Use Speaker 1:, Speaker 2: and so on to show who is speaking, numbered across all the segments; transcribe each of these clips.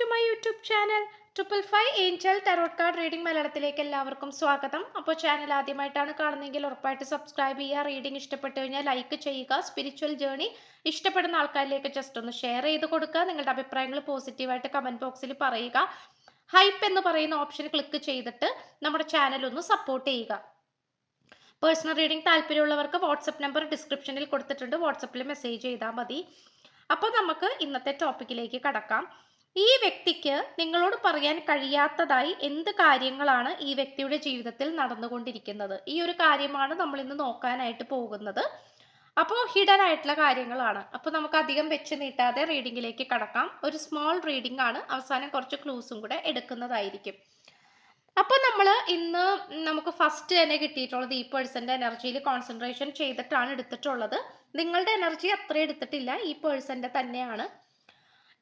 Speaker 1: To my YouTube channel triple five angel tarot card reading മലയാളത്തിലേക്ക് എല്ലാവർക്കും സ്വാഗതം. അപ്പോൾ ചാനൽ ആദ്യമായിട്ടാണ് കാണുന്നതെങ്കിൽ ഉറപ്പായിട്ട് സബ്സ്ക്രൈബ് ചെയ്യുക റീഡിംഗ് ഇഷ്ടപ്പെട്ടു കഴിഞ്ഞാൽ ലൈക്ക് ചെയ്യുക സ്പിരിച്വൽ ജേണി ഇഷ്ടപ്പെടുന്ന ആൾക്കാരിലേക്ക് ജസ്റ്റ് ഒന്ന് ഷെയർ ചെയ്ത് കൊടുക്കുക നിങ്ങളുടെ അഭിപ്രായങ്ങൾ പോസിറ്റീവായിട്ട് കമന്റ് ബോക്സിൽ പറയുക. ഹൈപ്പ് എന്ന് പറയുന്ന ഓപ്ഷൻ ക്ലിക്ക് ചെയ്തിട്ട് നമ്മുടെ ചാനൽ ഒന്ന് സപ്പോർട്ട് ചെയ്യുക. പേഴ്സണൽ റീഡിംഗ് താല്പര്യമുള്ളവർക്ക് വാട്സപ്പ് നമ്പർ ഡിസ്ക്രിപ്ഷനിൽ കൊടുത്തിട്ടുണ്ട് വാട്സപ്പിൽ മെസ്സേജ് ചെയ്താൽ മതി. അപ്പോൾ നമുക്ക് ഇന്നത്തെ ടോപ്പിക്കിലേക്ക് കടക്കാം. ഈ വ്യക്തിക്ക് നിങ്ങളോട് പറയാൻ കഴിയാത്തതായി എന്ത് കാര്യങ്ങളാണ് ഈ വ്യക്തിയുടെ ജീവിതത്തിൽ നടന്നുകൊണ്ടിരിക്കുന്നത്? ഈ ഒരു കാര്യമാണ് നമ്മൾ ഇന്ന് നോക്കാനായിട്ട് പോകുന്നത്. അപ്പോൾ ഹിഡൻ ആയിട്ടുള്ള കാര്യങ്ങളാണ്. അപ്പോൾ നമുക്ക് അധികം വെച്ച് നീട്ടാതെ റീഡിങ്ങിലേക്ക് കടക്കാം. ഒരു സ്മോൾ റീഡിംഗ് ആണ്. അവസാനം കുറച്ച് ക്ലൂസും കൂടെ എടുക്കുന്നതായിരിക്കും. അപ്പോൾ നമ്മൾ ഇന്ന് നമുക്ക് ഫസ്റ്റ് തന്നെ കിട്ടിയിട്ടുള്ളത് ഈ പേഴ്സന്റെ എനർജിയിൽ കോൺസെൻട്രേഷൻ ചെയ്തിട്ടാണ് എടുത്തിട്ടുള്ളത്. നിങ്ങളുടെ എനർജി അത്ര എടുത്തിട്ടില്ല. ഈ പേഴ്സന്റെ തന്നെയാണ്.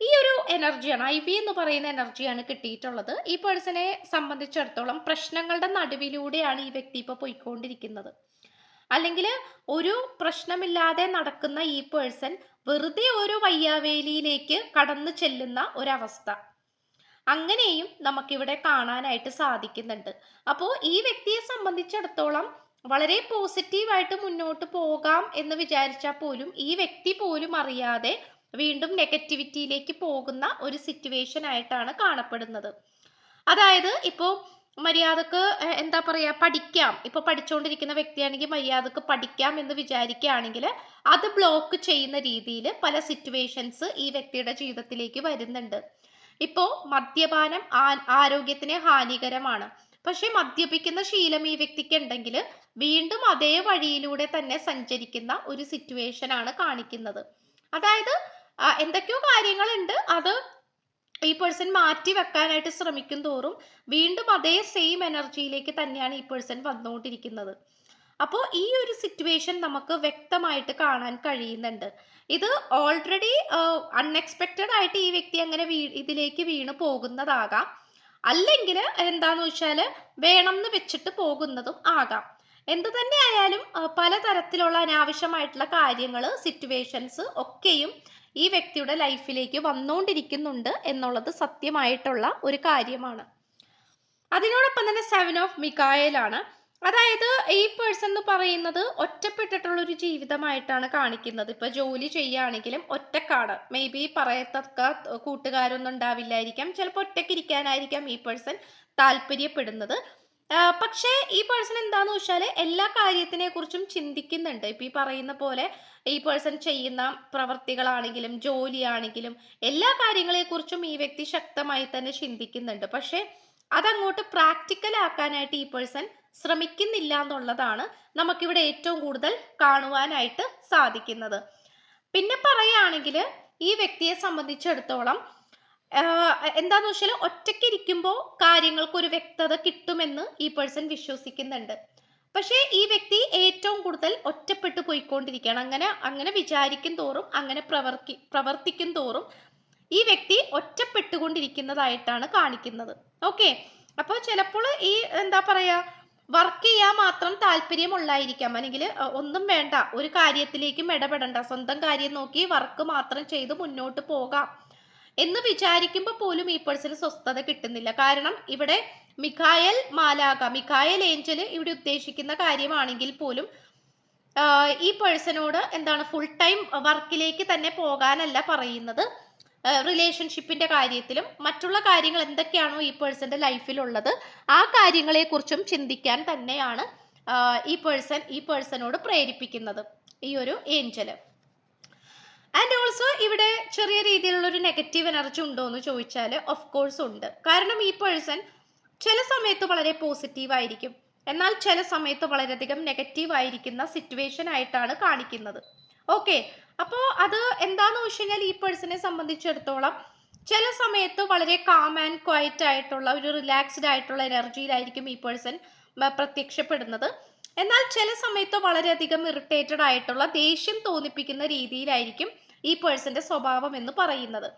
Speaker 1: ഈ ഒരു എനർജിയാണ് ഐ വി എന്ന് പറയുന്ന എനർജിയാണ് കിട്ടിയിട്ടുള്ളത്. ഈ പേഴ്സണെ സംബന്ധിച്ചിടത്തോളം പ്രശ്നങ്ങളുടെ നടുവിലൂടെയാണ് ഈ വ്യക്തി ഇപ്പോൾ പോയിക്കൊണ്ടിരിക്കുന്നത്. അല്ലെങ്കിൽ ഒരു പ്രശ്നമില്ലാതെ നടക്കുന്ന ഈ പേഴ്സൺ വെറുതെ ഒരു വയ്യാവേലിയിലേക്ക് കടന്നു ചെല്ലുന്ന ഒരവസ്ഥ. അങ്ങനെയും നമുക്കിവിടെ കാണാനായിട്ട് സാധിക്കുന്നുണ്ട്. അപ്പോൾ ഈ വ്യക്തിയെ സംബന്ധിച്ചിടത്തോളം വളരെ പോസിറ്റീവായിട്ട് മുന്നോട്ട് പോകാം എന്ന് വിചാരിച്ചാൽ പോലും ഈ വ്യക്തി പോലും അറിയാതെ വീണ്ടും നെഗറ്റിവിറ്റിയിലേക്ക് പോകുന്ന ഒരു സിറ്റുവേഷൻ ആയിട്ടാണ് കാണപ്പെടുന്നത്. അതായത് ഇപ്പോൾ മര്യാദയ്ക്ക് എന്താ പറയുക പഠിക്കാം. ഇപ്പോൾ പഠിച്ചുകൊണ്ടിരിക്കുന്ന വ്യക്തിയാണെങ്കിൽ മര്യാദയ്ക്ക് പഠിക്കാം എന്ന് വിചാരിക്കുകയാണെങ്കിൽ അത് ബ്ലോക്ക് ചെയ്യുന്ന രീതിയിൽ പല സിറ്റുവേഷൻസ് ഈ വ്യക്തിയുടെ ജീവിതത്തിലേക്ക് വരുന്നുണ്ട്. ഇപ്പോൾ മദ്യപാനം ആരോഗ്യത്തിന് ഹാനികരമാണ്. പക്ഷേ മദ്യപിക്കുന്ന ശീലം ഈ വ്യക്തിക്ക് ഉണ്ടെങ്കിൽ വീണ്ടും അതേ വഴിയിലൂടെ തന്നെ സഞ്ചരിക്കുന്ന ഒരു സിറ്റുവേഷൻ ആണ് കാണിക്കുന്നത്. അതായത് എന്തൊക്കെയോ കാര്യങ്ങളുണ്ട്. അത് ഈ പേഴ്സൺ മാറ്റി വെക്കാനായിട്ട് ശ്രമിക്കും തോറും വീണ്ടും അതേ സെയിം എനർജിയിലേക്ക് തന്നെയാണ് ഈ പേഴ്സൺ വന്നുകൊണ്ടിരിക്കുന്നത്. അപ്പോൾ ഈ ഒരു സിറ്റുവേഷൻ നമുക്ക് വ്യക്തമായിട്ട് കാണാൻ കഴിയുന്നുണ്ട്. ഇത് ഓൾറെഡി അൺഎക്സ്പെക്റ്റഡ് ആയിട്ട് ഈ വ്യക്തി അങ്ങനെ വീ ഇതിലേക്ക് വീണ് പോകുന്നതാകാം. അല്ലെങ്കിൽ എന്താന്ന് വെച്ചാൽ വേണം എന്ന് വെച്ചിട്ട് പോകുന്നതും ആകാം. എന്ത് തന്നെ ആയാലും പലതരത്തിലുള്ള അനാവശ്യമായിട്ടുള്ള കാര്യങ്ങൾ സിറ്റുവേഷൻസ് ഒക്കെയും ഈ വ്യക്തിയുടെ ലൈഫിലേക്ക് വന്നുകൊണ്ടിരിക്കുന്നുണ്ട് എന്നുള്ളത് സത്യമായിട്ടുള്ള ഒരു കാര്യമാണ്. അതിനോടൊപ്പം തന്നെ സെവൻ ഓഫ് മിക്കായലാണ് അതായത് ഈ പേഴ്സൺ എന്ന് പറയുന്നത് ഒറ്റപ്പെട്ടിട്ടുള്ള ഒരു ജീവിതമായിട്ടാണ് കാണിക്കുന്നത്. ഇപ്പൊ ജോലി ചെയ്യുകയാണെങ്കിലും ഒറ്റക്കാണ്. മേ ബി പറയത്തക്ക കൂട്ടുകാരൊന്നും ഉണ്ടാവില്ലായിരിക്കാം. ചിലപ്പോൾ ഒറ്റക്കിരിക്കാനായിരിക്കാം ഈ പേഴ്സൺ താല്പര്യപ്പെടുന്നത്. പക്ഷേ ഈ പേഴ്സൺ എന്താന്ന് വെച്ചാൽ എല്ലാ കാര്യത്തിനെ കുറിച്ചും ചിന്തിക്കുന്നുണ്ട്. ഇപ്പൊ ഈ പറയുന്ന പോലെ ഈ പേഴ്സൺ ചെയ്യുന്ന പ്രവർത്തികളാണെങ്കിലും ജോലിയാണെങ്കിലും എല്ലാ കാര്യങ്ങളെക്കുറിച്ചും ഈ വ്യക്തി ശക്തമായി തന്നെ ചിന്തിക്കുന്നുണ്ട്. പക്ഷേ അതങ്ങോട്ട് പ്രാക്ടിക്കൽ ആക്കാനായിട്ട് ഈ പേഴ്സൺ ശ്രമിക്കുന്നില്ല എന്നുള്ളതാണ് നമുക്കിവിടെ ഏറ്റവും കൂടുതൽ കാണുവാനായിട്ട് സാധിക്കുന്നത്. പിന്നെ പറയുകയാണെങ്കിൽ ഈ വ്യക്തിയെ സംബന്ധിച്ചിടത്തോളം എന്താന്ന് വെച്ചാൽ ഒറ്റയ്ക്ക് ഇരിക്കുമ്പോൾ കാര്യങ്ങൾക്ക് ഒരു വ്യക്തത കിട്ടുമെന്ന് ഈ പേഴ്സൺ വിശ്വസിക്കുന്നുണ്ട്. പക്ഷേ ഈ വ്യക്തി ഏറ്റവും കൂടുതൽ ഒറ്റപ്പെട്ടു പോയിക്കൊണ്ടിരിക്കുകയാണ്. അങ്ങനെ അങ്ങനെ വിചാരിക്കും തോറും അങ്ങനെ പ്രവർത്തി പ്രവർത്തിക്കും തോറും ഈ വ്യക്തി ഒറ്റപ്പെട്ടുകൊണ്ടിരിക്കുന്നതായിട്ടാണ് കാണിക്കുന്നത്. ഓക്കെ? അപ്പോൾ ചിലപ്പോൾ ഈ എന്താ പറയാ വർക്ക് ചെയ്യാൻ മാത്രം താല്പര്യമുള്ളായിരിക്കാം. അല്ലെങ്കിൽ ഒന്നും വേണ്ട ഒരു കാര്യത്തിലേക്കും ഇടപെടണ്ട. സ്വന്തം കാര്യം നോക്കി വർക്ക് മാത്രം ചെയ്ത് മുന്നോട്ട് പോകാം. എന്ന് വിചാരിക്കുമ്പോൾ പോലും ഈ പേഴ്സന് സ്വസ്ഥത കിട്ടുന്നില്ല. കാരണം ഇവിടെ മിഖായൽ മാലാക മിഖായൽ ഏഞ്ചൽ ഇവിടെ ഉദ്ദേശിക്കുന്ന കാര്യമാണെങ്കിൽ പോലും ഈ പേഴ്സണോട് എന്താണ് ഫുൾ ടൈം വർക്കിലേക്ക് തന്നെ പോകാനല്ല പറയുന്നത്. റിലേഷൻഷിപ്പിന്റെ കാര്യത്തിലും മറ്റുള്ള കാര്യങ്ങൾ എന്തൊക്കെയാണോ ഈ പേഴ്സന്റെ ലൈഫിലുള്ളത് ആ കാര്യങ്ങളെക്കുറിച്ചും ചിന്തിക്കാൻ തന്നെയാണ് ഈ പേഴ്സൺ ഈ പേഴ്സണോട് പ്രേരിപ്പിക്കുന്നത്. ഈ ഒരു ഏഞ്ചൽ. ആൻഡ് ഓൾസോ ഇവിടെ ചെറിയ രീതിയിലുള്ള ഒരു നെഗറ്റീവ് എനർജി ഉണ്ടോ എന്ന് ചോദിച്ചാൽ ഓഫ് കോഴ്സ് ഉണ്ട്. കാരണം ഈ പേഴ്സൺ ചില സമയത്ത് വളരെ പോസിറ്റീവ് ആയിരിക്കും. എന്നാൽ ചില സമയത്ത് വളരെയധികം നെഗറ്റീവ് ആയിരിക്കുന്ന സിറ്റുവേഷൻ ആയിട്ടാണ് കാണിക്കുന്നത്. ഓക്കെ അപ്പോൾ അത് എന്താണെന്ന് വെച്ച് കഴിഞ്ഞാൽ ഈ പേഴ്സണെ സംബന്ധിച്ചിടത്തോളം ചില സമയത്ത് വളരെ കാം ആൻഡ് ക്വയറ്റ് ആയിട്ടുള്ള ഒരു റിലാക്സ്ഡ് ആയിട്ടുള്ള എനർജിയിലായിരിക്കും ഈ പേഴ്സൺ പ്രത്യക്ഷപ്പെടുന്നത്. എന്നാൽ ചില സമയത്ത് വളരെയധികം ഇറിറ്റേറ്റഡ് ആയിട്ടുള്ള ദേഷ്യം തോന്നിപ്പിക്കുന്ന രീതിയിലായിരിക്കും ഈ പേഴ്സന്റെ സ്വഭാവം എന്ന് പറയുന്നത്.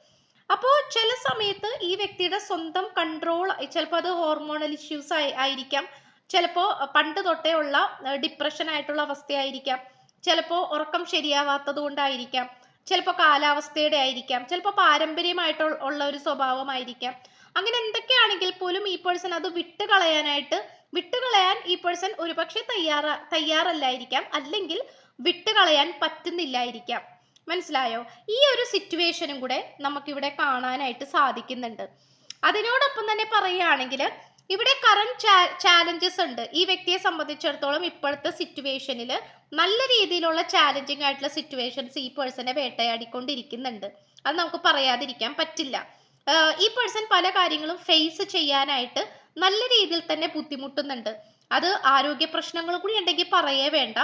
Speaker 1: അപ്പോൾ ചില സമയത്ത് ഈ വ്യക്തിയുടെ സ്വന്തം കൺട്രോൾ ചിലപ്പോൾ അത് ഹോർമോണൽ ഇഷ്യൂസ് ആയിരിക്കാം. ചിലപ്പോൾ പണ്ട് തൊട്ടേ ഉള്ള ഡിപ്രഷൻ ആയിട്ടുള്ള അവസ്ഥയായിരിക്കാം. ചിലപ്പോൾ ഉറക്കം ശരിയാവാത്തത് കൊണ്ടായിരിക്കാം. ചിലപ്പോൾ കാലാവസ്ഥയുടെ ആയിരിക്കാം. ചിലപ്പോൾ പാരമ്പര്യമായിട്ട് ഉള്ള ഒരു സ്വഭാവമായിരിക്കാം. അങ്ങനെ എന്തൊക്കെയാണെങ്കിൽ പോലും ഈ പേഴ്സൺ അത് വിട്ട് കളയാനായിട്ട് വിട്ട് കളയാൻ ഈ പേഴ്സൺ ഒരുപക്ഷെ തയ്യാറ തയ്യാറല്ലായിരിക്കാം. അല്ലെങ്കിൽ വിട്ടുകളയാൻ പറ്റുന്നില്ലായിരിക്കാം. മനസ്സിലായോ? ഈ ഒരു സിറ്റുവേഷനും കൂടെ നമുക്കിവിടെ കാണാനായിട്ട് സാധിക്കുന്നുണ്ട്. അതിനോടൊപ്പം തന്നെ പറയുകയാണെങ്കിൽ ഇവിടെ കറണ്ട് ചാലഞ്ചസ് ഉണ്ട്. ഈ വ്യക്തിയെ സംബന്ധിച്ചിടത്തോളം ഇപ്പോഴത്തെ സിറ്റുവേഷനിൽ നല്ല രീതിയിലുള്ള ചാലഞ്ചിങ് ആയിട്ടുള്ള സിറ്റുവേഷൻസ് ഈ പേഴ്സണെ വേട്ടയാടിക്കൊണ്ടിരിക്കുന്നുണ്ട്. അത് നമുക്ക് പറയാതിരിക്കാൻ പറ്റില്ല. ഈ പേഴ്സൺ പല കാര്യങ്ങളും ഫേസ് ചെയ്യാനായിട്ട് നല്ല രീതിയിൽ തന്നെ ബുദ്ധിമുട്ടുന്നുണ്ട്. അത് ആരോഗ്യ പ്രശ്നങ്ങൾ കൂടി ഉണ്ടെങ്കിൽ പറയേ വേണ്ട.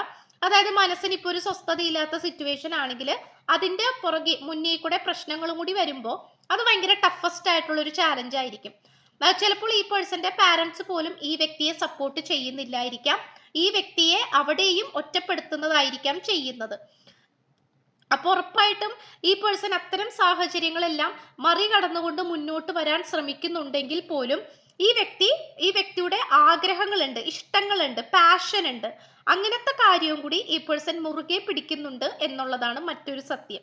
Speaker 1: അതായത് മനസ്സിന് ഇപ്പോൾ ഒരു സ്വസ്ഥതയില്ലാത്ത സിറ്റുവേഷൻ ആണെങ്കിൽ അതിന്റെ പുറകെ മുന്നേ കൂടെ പ്രശ്നങ്ങളും കൂടി വരുമ്പോൾ അത് ഭയങ്കര ടഫസ്റ്റ് ആയിട്ടുള്ള ഒരു ചാലഞ്ച് ആയിരിക്കും. ചിലപ്പോൾ ഈ പേഴ്സന്റെ പാരന്റ്സ് പോലും ഈ വ്യക്തിയെ സപ്പോർട്ട് ചെയ്യുന്നില്ലായിരിക്കാം. ഈ വ്യക്തിയെ അവിടെയും ഒറ്റപ്പെടുത്തുന്നതായിരിക്കാം ചെയ്യുന്നത്. അപ്പോൾ ഉറപ്പായിട്ടും ഈ പേഴ്സൺ അത്തരം സാഹചര്യങ്ങളെല്ലാം മറികടന്നുകൊണ്ട് മുന്നോട്ട് വരാൻ ശ്രമിക്കുന്നുണ്ടെങ്കിൽ പോലും ഈ വ്യക്തി ഈ വ്യക്തിയുടെ ആഗ്രഹങ്ങളുണ്ട് ഇഷ്ടങ്ങളുണ്ട് പാഷൻ ഉണ്ട്. അങ്ങനത്തെ കാര്യവും കൂടി ഈ പേഴ്സൺ മുറുകെ പിടിക്കുന്നുണ്ട് എന്നുള്ളതാണ് മറ്റൊരു സത്യം.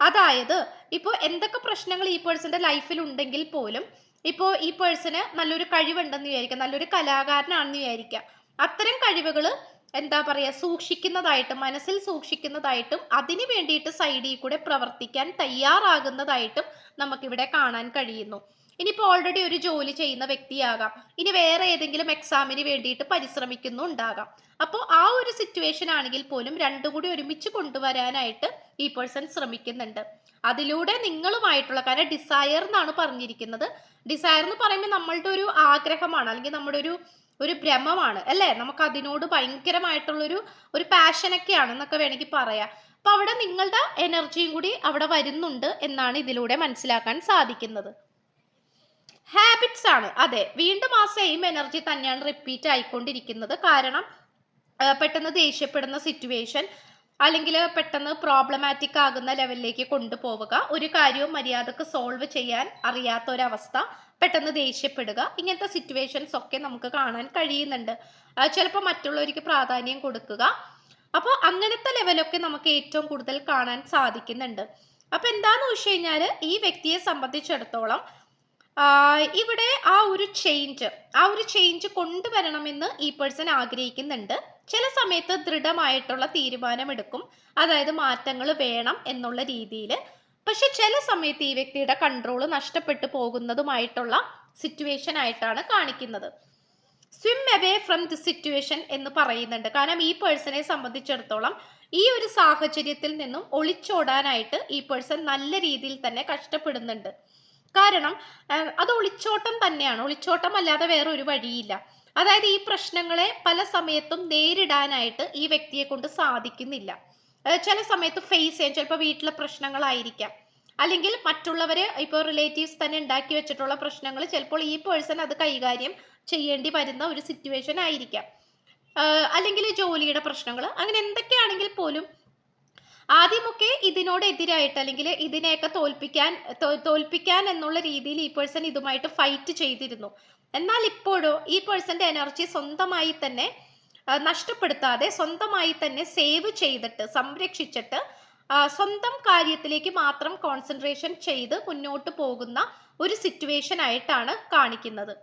Speaker 1: അതായത് ഇപ്പോൾ എന്തൊക്കെ പ്രശ്നങ്ങൾ ഈ പേഴ്സന്റെ ലൈഫിൽ ഉണ്ടെങ്കിൽ പോലും ഇപ്പോൾ ഈ പേഴ്സന് നല്ലൊരു കഴിവുണ്ടെന്ന് വിചാരിക്കാം നല്ലൊരു കലാകാരനാണെന്ന് വിചാരിക്കാം അത്തരം കഴിവുകൾ എന്താ പറയുക സൂക്ഷിക്കുന്നതായിട്ടും മനസ്സിൽ സൂക്ഷിക്കുന്നതായിട്ടും അതിനു വേണ്ടിയിട്ട് സൈഡിൽ കൂടെ പ്രവർത്തിക്കാൻ തയ്യാറാകുന്നതായിട്ടും നമുക്കിവിടെ കാണാൻ കഴിയുന്നു. ഇനിയിപ്പോൾ ഓൾറെഡി ഒരു ജോലി ചെയ്യുന്ന വ്യക്തിയാകാം. ഇനി വേറെ ഏതെങ്കിലും എക്സാമിന് വേണ്ടിയിട്ട് പരിശ്രമിക്കുന്നുണ്ടാകാം അപ്പോൾ ആ ഒരു സിറ്റുവേഷൻ ആണെങ്കിൽ പോലും രണ്ടും കൂടി ഒരുമിച്ച് കൊണ്ടുവരാനായിട്ട് ഈ പേഴ്സൺ ശ്രമിക്കുന്നുണ്ട്. അതിലൂടെ നിങ്ങളുമായിട്ടുള്ള കാരണം ഡിസയർ എന്നാണ് പറഞ്ഞിരിക്കുന്നത്. ഡിസയർ എന്ന് പറയുമ്പോൾ നമ്മളുടെ ഒരു ആഗ്രഹമാണ് അല്ലെങ്കിൽ നമ്മുടെ ഒരു ഒരു ഭ്രമമാണ് അല്ലേ? നമുക്ക് അതിനോട് ഭയങ്കരമായിട്ടുള്ളൊരു ഒരു പാഷനൊക്കെയാണ് എന്നൊക്കെ വേണമെങ്കിൽ പറയാം. അപ്പൊ അവിടെ നിങ്ങളുടെ എനർജിയും കൂടി അവിടെ വരുന്നുണ്ട് എന്നാണ് ഇതിലൂടെ മനസ്സിലാക്കാൻ സാധിക്കുന്നത്. ഹാബിറ്റ്സ് ആണ്. അതെ വീണ്ടും ആ സെയിം എനർജി തന്നെയാണ് റിപ്പീറ്റ് ആയിക്കൊണ്ടിരിക്കുന്നത്. കാരണം പെട്ടെന്ന് ദേഷ്യപ്പെടുന്ന സിറ്റുവേഷൻ അല്ലെങ്കിൽ പെട്ടെന്ന് പ്രോബ്ലമാറ്റിക് ആകുന്ന ലെവലിലേക്ക് കൊണ്ടുപോവുക. ഒരു കാര്യവും മര്യാദയ്ക്ക് സോൾവ് ചെയ്യാൻ അറിയാത്ത ഒരവസ്ഥ പെട്ടെന്ന് ദേഷ്യപ്പെടുക ഇങ്ങനത്തെ സിറ്റുവേഷൻസ് ഒക്കെ നമുക്ക് കാണാൻ കഴിയുന്നുണ്ട്. ചിലപ്പോൾ മറ്റുള്ളവർക്ക് പ്രാധാന്യം കൊടുക്കുക. അപ്പോൾ അങ്ങനത്തെ ലെവലൊക്കെ നമുക്ക് ഏറ്റവും കൂടുതൽ കാണാൻ സാധിക്കുന്നുണ്ട്. അപ്പോൾ എന്താന്ന് വെച്ച് കഴിഞ്ഞാൽ ഈ വ്യക്തിയെ സംബന്ധിച്ചിടത്തോളം ഇവിടെ ആ ഒരു ചേഞ്ച് ആ ഒരു ചേഞ്ച് കൊണ്ടുവരണമെന്ന് ഈ പേഴ്സൺ ആഗ്രഹിക്കുന്നുണ്ട്. ചില സമയത്ത് ദൃഢമായിട്ടുള്ള തീരുമാനമെടുക്കും. അതായത് മാറ്റങ്ങൾ വേണം എന്നുള്ള രീതിയിൽ പക്ഷെ ചില സമയത്ത് ഈ വ്യക്തിയുടെ കൺട്രോൾ നഷ്ടപ്പെട്ടു പോകുന്നതുമായിട്ടുള്ള സിറ്റുവേഷൻ ആയിട്ടാണ് കാണിക്കുന്നത്. Swim away from the situation എന്ന് പറയുന്നുണ്ട്. കാരണം ഈ പേഴ്സണെ സംബന്ധിച്ചിടത്തോളം ഈ ഒരു സാഹചര്യത്തിൽ നിന്നും ഒളിച്ചോടാനായിട്ട് ഈ പേഴ്സൺ നല്ല രീതിയിൽ തന്നെ കഷ്ടപ്പെടുന്നുണ്ട്. കാരണം അത് ഒളിച്ചോട്ടം തന്നെയാണ്. ഒളിച്ചോട്ടം അല്ലാതെ വേറെ ഒരു വഴിയില്ല. അതായത് ഈ പ്രശ്നങ്ങളെ പല സമയത്തും നേരിടാനായിട്ട് ഈ വ്യക്തിയെ കൊണ്ട് സാധിക്കുന്നില്ല. ചില സമയത്ത് ഫേസ് ചെയ്യാൻ ചിലപ്പോൾ വീട്ടിലെ പ്രശ്നങ്ങളായിരിക്കാം. അല്ലെങ്കിൽ മറ്റുള്ളവര് ഇപ്പോൾ റിലേറ്റീവ്സ് തന്നെ ഉണ്ടാക്കി വെച്ചിട്ടുള്ള പ്രശ്നങ്ങൾ ചിലപ്പോൾ ഈ പേഴ്സൺ അത് കൈകാര്യം ചെയ്യേണ്ടി വരുന്ന ഒരു സിറ്റുവേഷൻ ആയിരിക്കാം. അല്ലെങ്കിൽ ജോലിയുടെ പ്രശ്നങ്ങൾ അങ്ങനെ എന്തൊക്കെയാണെങ്കിൽ പോലും ആദ്യമൊക്കെ ഇതിനോട് എതിരായിട്ട് അല്ലെങ്കിൽ ഇതിനെയൊക്കെ തോൽപ്പിക്കാൻ തോൽപ്പിക്കാൻ എന്നുള്ള രീതിയിൽ ഈ പേഴ്സൺ ഇതുമായിട്ട് ഫൈറ്റ് ചെയ്തിരുന്നു. എന്നാൽ ഇപ്പോഴോ ഈ പേഴ്സന്റെ എനർജി സ്വന്തമായി തന്നെ നഷ്ടപ്പെടുത്താതെ സ്വന്തമായി തന്നെ സേവ് ചെയ്തിട്ട് സംരക്ഷിച്ചിട്ട് സ്വന്തം കാര്യത്തിലേക്ക് മാത്രം കോൺസെൻട്രേഷൻ ചെയ്ത് മുന്നോട്ട് പോകുന്ന ഒരു സിറ്റുവേഷൻ ആയിട്ടാണ് കാണിക്കുന്നത്.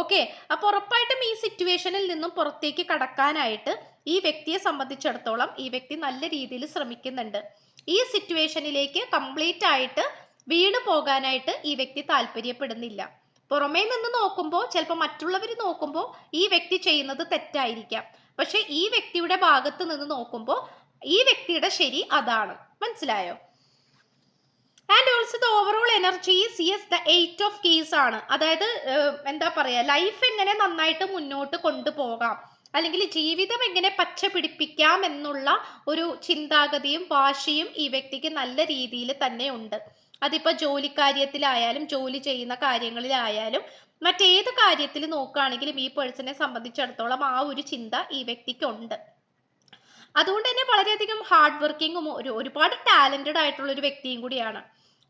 Speaker 1: ഓക്കെ അപ്പോൾ ഉറപ്പായിട്ടും ഈ സിറ്റുവേഷനിൽ നിന്നും പുറത്തേക്ക് കടക്കാനായിട്ട് ഈ വ്യക്തിയെ സംബന്ധിച്ചിടത്തോളം ഈ വ്യക്തി നല്ല രീതിയിൽ ശ്രമിക്കുന്നുണ്ട്. ഈ സിറ്റുവേഷനിലേക്ക് കംപ്ലീറ്റ് ആയിട്ട് വീണ് പോകാനായിട്ട് ഈ വ്യക്തി താല്പര്യപ്പെടുന്നില്ല. പുറമേ നിന്ന് നോക്കുമ്പോൾ ചിലപ്പോൾ മറ്റുള്ളവർ നോക്കുമ്പോൾ ഈ വ്യക്തി ചെയ്യുന്നത് തെറ്റായിരിക്കാം. പക്ഷെ ഈ വ്യക്തിയുടെ ഭാഗത്ത് നിന്ന് നോക്കുമ്പോൾ ഈ വ്യക്തിയുടെ ശരി അതാണ്. മനസ്സിലായോ? The sea energy says the eight of keys ആണ്. അതായത് എന്താ പറയുക ലൈഫ് എങ്ങനെ നന്നായിട്ട് മുന്നോട്ട് കൊണ്ടുപോകാം അല്ലെങ്കിൽ ജീവിതം എങ്ങനെ പച്ച പിടിപ്പിക്കാം എന്നുള്ള ഒരു ചിന്താഗതിയും വാശിയും ഈ വ്യക്തിക്ക് നല്ല രീതിയിൽ തന്നെ ഉണ്ട്. അതിപ്പോൾ ജോലിക്കാര്യത്തിലായാലും ജോലി ചെയ്യുന്ന കാര്യങ്ങളിലായാലും മറ്റേത് കാര്യത്തിൽ നോക്കുകയാണെങ്കിലും ഈ പേഴ്സണെ സംബന്ധിച്ചിടത്തോളം ആ ഒരു ചിന്ത ഈ വ്യക്തിക്ക് ഉണ്ട്. അതുകൊണ്ട് തന്നെ വളരെയധികം ഹാർഡ് വർക്കിങ്ങും ഒരു ഒരുപാട് ടാലന്റഡ് ആയിട്ടുള്ള ഒരു വ്യക്തിയും കൂടിയാണ്.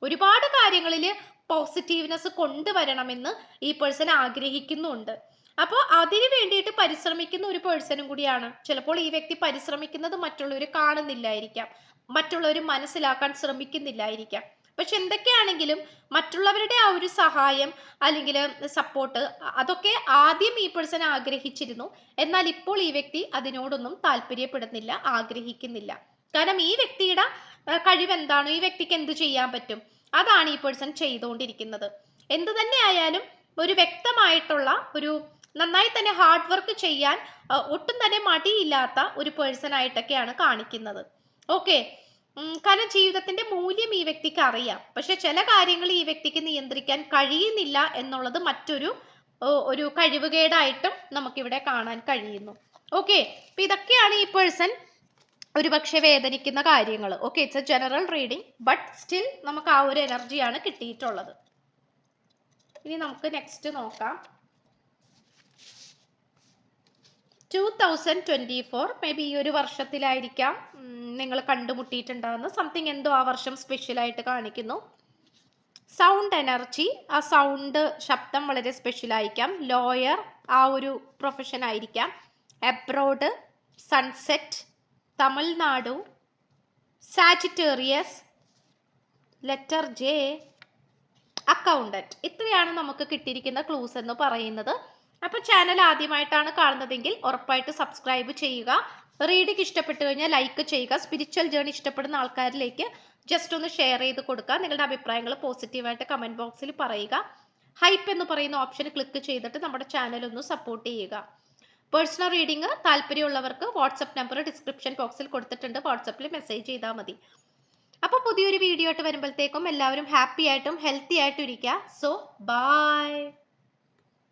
Speaker 1: ഒരുപാട് കാര്യങ്ങളിൽ പോസിറ്റീവ്നെസ് കൊണ്ടുവരണമെന്ന് ഈ പേഴ്സൺ ആഗ്രഹിക്കുന്നുണ്ട്. അപ്പോൾ അതിന് വേണ്ടിയിട്ട് പരിശ്രമിക്കുന്ന ഒരു പേഴ്സണും കൂടിയാണ്. ചിലപ്പോൾ ഈ വ്യക്തി പരിശ്രമിക്കുന്നത് മറ്റുള്ളവർ കാണുന്നില്ലായിരിക്കാം. മറ്റുള്ളവർ മനസ്സിലാക്കാൻ ശ്രമിക്കുന്നില്ലായിരിക്കാം. പക്ഷെ എന്തൊക്കെയാണെങ്കിലും മറ്റുള്ളവരുടെ ആ ഒരു സഹായം അല്ലെങ്കിൽ സപ്പോർട്ട് അതൊക്കെ ആദ്യം ഈ പേഴ്സൺ ആഗ്രഹിച്ചിരുന്നു. എന്നാൽ ഇപ്പോൾ ഈ വ്യക്തി അതിനോടൊന്നും താല്പര്യപ്പെടുന്നില്ല ആഗ്രഹിക്കുന്നില്ല. കാരണം ഈ വ്യക്തിയുടെ ആ, കഴിവ് എന്താണോ ഈ വ്യക്തിക്ക് എന്ത് ചെയ്യാൻ പറ്റും? അതാണ് ഈ പേഴ്സൺ ചെയ്തുകൊണ്ടിരിക്കുന്നത്. എന്ത് തന്നെ ആയാലും ഒരു വ്യക്തമായിട്ടുള്ള ഒരു നന്നായി തന്നെ ഹാർഡ് വർക്ക് ചെയ്യാൻ ഒട്ടും തന്നെ മടിയില്ലാത്ത ഒരു പേഴ്സൺ ആയിട്ടൊക്കെയാണ് കാണിക്കുന്നത്. ഓക്കെ കാരണം ജീവിതത്തിന്റെ മൂല്യം ഈ വ്യക്തിക്ക് അറിയാം. പക്ഷെ ചില കാര്യങ്ങൾ ഈ വ്യക്തിക്ക് നിയന്ത്രിക്കാൻ കഴിയുന്നില്ല എന്നുള്ളത് മറ്റൊരു ഒരു കഴിവുകേടായിട്ടും നമുക്കിവിടെ കാണാൻ കഴിയുന്നു. ഓക്കെ ഇതൊക്കെയാണ് ഈ പേഴ്സൺ ഒരുപക്ഷെ വേദനിക്കുന്ന കാര്യങ്ങൾ okay it's a general reading but still നമുക്ക് ആ ഒരു എനർജിയാണ് കിട്ടിയിട്ടുള്ളത്. ഇനി നമുക്ക് നെക്സ്റ്റ് നോക്കാം. Two thousand twenty four maybe B ഈ ഒരു വർഷത്തിലായിരിക്കാം നിങ്ങൾ കണ്ടുമുട്ടിയിട്ടുണ്ടാകുന്ന സംതിങ് എന്തോ ആ വർഷം സ്പെഷ്യലായിട്ട് കാണിക്കുന്നു. സൗണ്ട് എനർജി ആ സൗണ്ട് ശബ്ദം വളരെ സ്പെഷ്യൽ ആയിരിക്കാം. ലോയർ ആ ഒരു പ്രൊഫഷൻ ആയിരിക്കാം. Abroad sunset Tamil Nadu Sagittarius letter J accountant ഇത്രയാണ് നമുക്ക് കിട്ടിയിരിക്കുന്ന ക്ലൂസ് എന്ന് പറയുന്നത്. അപ്പോൾ ചാനൽ ആദ്യമായിട്ടാണ് കാണുന്നതെങ്കിൽ ഉറപ്പായിട്ട് സബ്സ്ക്രൈബ് ചെയ്യുക. റീഡിങ് ഇഷ്ടപ്പെട്ടു കഴിഞ്ഞാൽ ലൈക്ക് ചെയ്യുക. സ്പിരിച്വൽ ജേണി ഇഷ്ടപ്പെടുന്ന ആൾക്കാരിലേക്ക് ജസ്റ്റ് ഒന്ന് ഷെയർ ചെയ്ത് കൊടുക്കുക. നിങ്ങളുടെ അഭിപ്രായങ്ങൾ പോസിറ്റീവായിട്ട് കമന്റ് ബോക്സിൽ പറയുക. ഹൈപ്പ് എന്ന് പറയുന്ന ഓപ്ഷൻ ക്ലിക്ക് ചെയ്തിട്ട് നമ്മുടെ ചാനൽ ഒന്ന് സപ്പോർട്ട് ചെയ്യുക. പേഴ്സണൽ റീഡിംഗ് താല്പര്യമുള്ളവർക്ക് വാട്സപ്പ് നമ്പർ ഡിസ്ക്രിപ്ഷൻ ബോക്സിൽ കൊടുത്തിട്ടുണ്ട്. വാട്സപ്പിൽ മെസ്സേജ് ചെയ്താൽ മതി. അപ്പോൾ പുതിയൊരു വീഡിയോ ആയിട്ട് വരുമ്പോഴത്തേക്കും എല്ലാവരും ഹാപ്പി ആയിട്ടും ഹെൽത്തി ആയിട്ടും ഇരിക്കുക. So by